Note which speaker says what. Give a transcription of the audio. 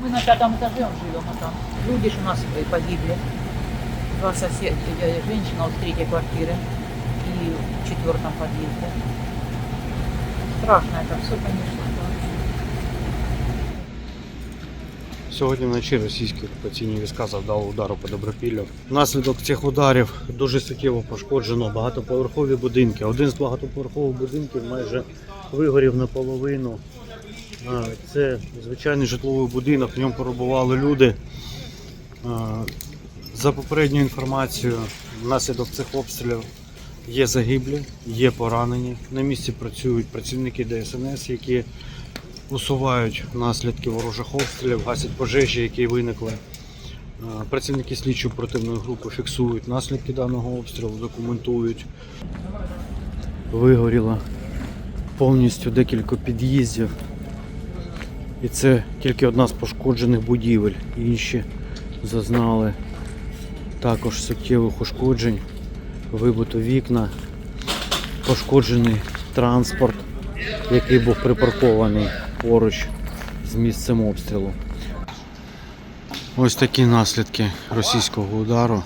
Speaker 1: Мы на пятом этаже живем, а там люди ж у нас э, погибли. Два соседа, э, женщина вот в третьей квартиры и в четвертом подъезде. Страшно это все, конечно.
Speaker 2: Сьогодні вночі російські окупаційні війська завдали удару по Добропіллю. Внаслідок цих ударів дуже суттєво пошкоджено багатоповерхові будинки. Один з багатоповерхових будинків майже вигорів наполовину. Це звичайний житловий будинок, в ньому перебували люди. За попередньою інформацією, внаслідок цих обстрілів є загиблі, є поранені. На місці працюють працівники ДСНС, які усувають наслідки ворожих обстрілів, гасять пожежі, які виникли. Працівники слідчої оперативної групи фіксують наслідки даного обстрілу, документують. Вигоріло повністю декілька під'їздів. І це тільки одна з пошкоджених будівель. Інші зазнали також суттєвих ушкоджень, вибито вікна, пошкоджений транспорт який був припаркований поруч з місцем обстрілу. Ось такі наслідки російського удару.